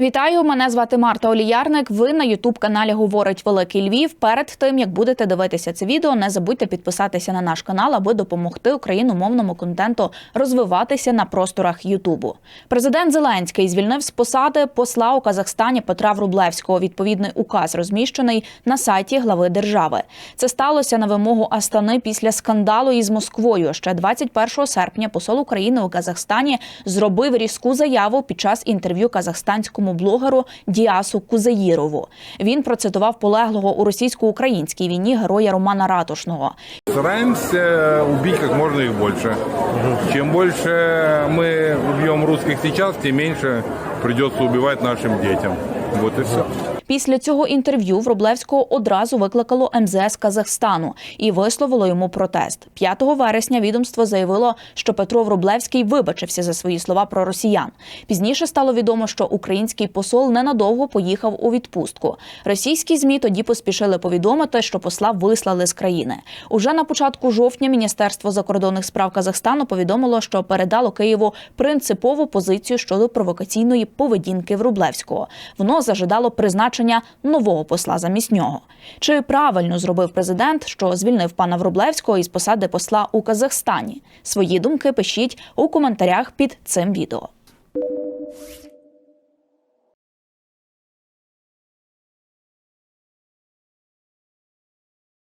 Вітаю, мене звати Марта Оліярник. Ви на Ютуб каналі Говорить Великий Львів. Перед тим як будете дивитися це відео, не забудьте підписатися на наш канал, аби допомогти україномовному контенту розвиватися на просторах Ютубу. Президент Зеленський звільнив з посади посла у Казахстані Петра Врублевського. Відповідний указ розміщений на сайті глави держави. Це сталося на вимогу Астани після скандалу із Москвою. Ще 21 серпня посол України у Казахстані зробив різку заяву під час інтерв'ю казахстанському блогеру Діасу Кузаїрову. Він процитував полеглого у російсько-українській війні героя Романа Ратушного. Стараємося у бійках можна їх больше. Чим більше ми убьем русських сейчас, тим меньше придется убивать нашим детям. Вот и все. Після цього інтерв'ю Врублевського одразу викликало МЗС Казахстану і висловило йому протест. 5 вересня відомство заявило, що Петро Врублевський вибачився за свої слова про росіян. Пізніше стало відомо, що український посол ненадовго поїхав у відпустку. Російські змі тоді поспішили повідомити, що посла вислали з країни. Уже на початку жовтня Міністерство закордонних справ Казахстану повідомило, що передало Києву принципову позицію щодо провокаційної поведінки Врублевського. Воно зажидало призначення нового посла замість нього. Чи правильно зробив президент, що звільнив пана Врублевського із посади посла у Казахстані? Свої думки пишіть у коментарях під цим відео.